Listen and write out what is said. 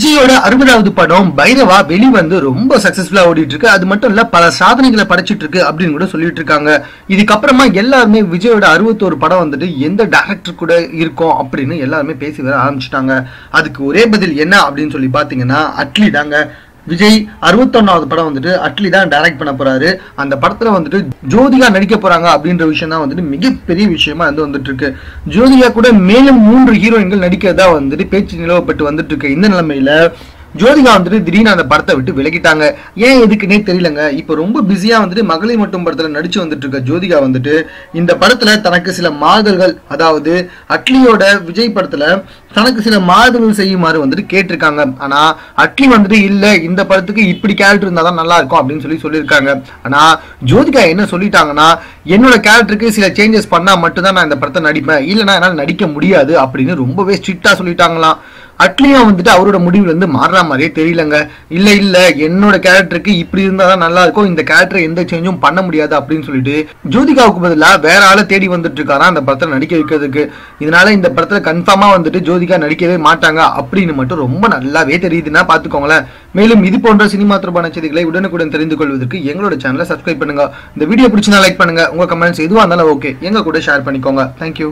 விஜயோட அறுபதாவது படம் பைரவா வெளிவந்து ரொம்ப சக்சஸ்ஃபுல்லா ஓடிட்டு இருக்கு அது மட்டும் இல்ல பல சாதனைகளை படைச்சிட்டு இருக்கு அப்படின்னு கூட சொல்லிட்டு இருக்காங்க இதுக்கப்புறமா எல்லாருமே விஜயோட அறுபத்தோரு படம் வந்துட்டு எந்த டேரக்டர் கூட இருக்கும் அப்படின்னு எல்லாருமே பேசி வர ஆரம்பிச்சிட்டாங்க. அதுக்கு ஒரே பதில் என்ன அப்படின்னு சொல்லி பாத்தீங்கன்னா அட்லி தாங்க. விஜய் அறுபத்தொன்னாவது படம் வந்துட்டு அட்லி தான் டைரக்ட் பண்ண போறாரு. அந்த படத்துல வந்துட்டு ஜோதிகா நடிக்க போறாங்க அப்படின்ற விஷயம் தான் வந்துட்டு மிகப்பெரிய விஷயமா வந்து வந்துட்டு இருக்கு ஜோதிகா கூட மேலும் மூன்று ஹீரோயின்கள் நடிக்கிறதா வந்துட்டு பேச்சு நிலவப்பட்டு வந்துட்டு இருக்கு இந்த நிலைமையில ஜோதிகா வந்துட்டு திடீர்னு அந்த படத்தை விட்டு விலகிட்டாங்க. ஏன் எதுக்குன்னே தெரியலங்க. இப்போ ரொம்ப பிஸியாக வந்துட்டு மகளிர் மட்டும் படத்தில் நடிச்சு வந்துட்டு இருக்க ஜோதிகா வந்துட்டு இந்த படத்தில் தனக்கு சில மாதர்கள் அதாவது அட்லியோட விஜய் படத்தில் தனக்கு சில மாறுதல்கள் செய்யுமாறு வந்துட்டு கேட்டிருக்காங்க. ஆனால் அட்லி வந்துட்டு இல்லை இந்த படத்துக்கு இப்படி கேரக்டர் இருந்தால் தான் நல்லா இருக்கும் அப்படின்னு சொல்லி சொல்லியிருக்காங்க. ஆனால் ஜோதிகா என்ன சொல்லிட்டாங்கன்னா என்னோட கேரக்டருக்கு சில சேஞ்சஸ் பண்ணால் மட்டும்தான் நான் இந்த படத்தை நடிப்பேன். இல்லைன்னா என்னால் நடிக்க முடியாது அப்படின்னு ரொம்பவே ஸ்ட்ரிக்டாக சொல்லிட்டாங்களாம். அட்லியும் வந்துட்டு அவரோட முடிவுல இருந்து மாறுற மாதிரியே தெரியலங்க. இல்ல இல்ல என்னோட கேரக்டருக்கு இப்படி இருந்தா தான் நல்லா இருக்கும். இந்த கேரக்டர் எந்த சேஞ்சும் பண்ண முடியாது அப்படின்னு சொல்லிட்டு ஜோதிகாவுக்கு பதிலா வேற ஆளை தேடி வந்துட்டு இருக்காரா அந்த படத்தை நடிக்க வைக்கிறதுக்கு. இதனால இந்த படத்துல கன்ஃபார்மா வந்துட்டு ஜோதிகா நடிக்கவே மாட்டாங்க அப்படின்னு மட்டும் ரொம்ப நல்லாவே தெரியுதுன்னா பாத்துக்கோங்களேன் மேலும் இது போன்ற சினிமா தொடர்பான செய்திகளை உடனுக்குடன் தெரிந்து கொள்வதற்கு எங்களோட சேனலை சப்ஸ்கிரைப் பண்ணுங்க. இந்த வீடியோ பிடிச்சிருந்தா லைக் பண்ணுங்க. உங்க கமெண்ட்ஸ் எதுவாக இருந்தாலும் ஓகே எங்க கூட ஷேர் பண்ணிக்கோங்க. தேங்க்யூ